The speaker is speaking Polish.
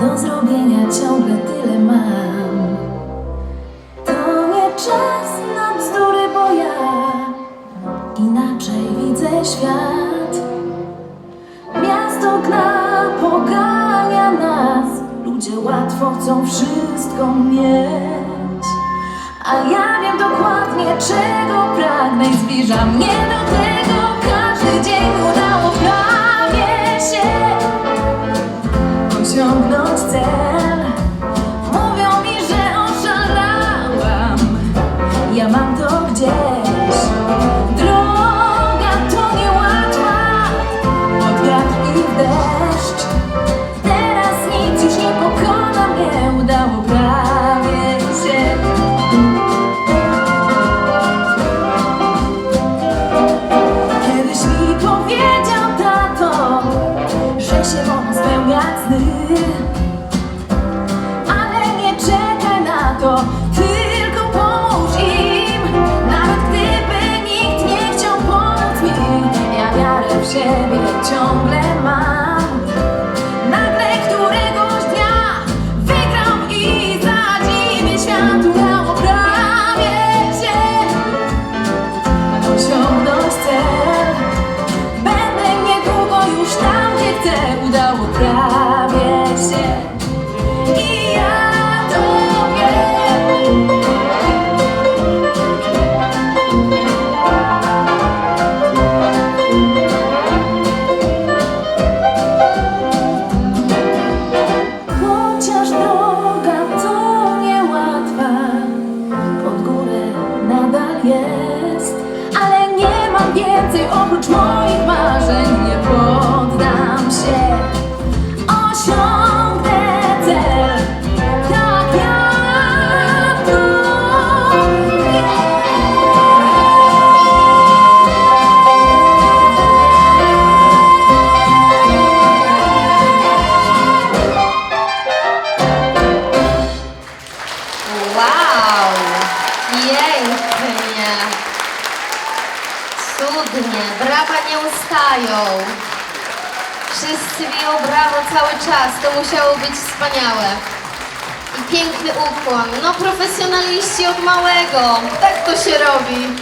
Do zrobienia ciągle tyle mam. To nie czas na bzdury, bo ja inaczej widzę świat. Miasto gna, pogania nas. Ludzie łatwo chcą wszystko mieć. A ja wiem dokładnie, czego pragnę i zbliża mnie do mogą spełniać sny. Ale nie czekaj na to, tylko pomóż im. Nawet gdyby nikt nie chciał pomóc mi, ja wiarę w siebie ciągle 月 Cudnie! Brawa nie ustają! Wszyscy biją brawo cały czas, to musiało być wspaniałe. I piękny ukłon. No profesjonaliści od małego, tak to się robi.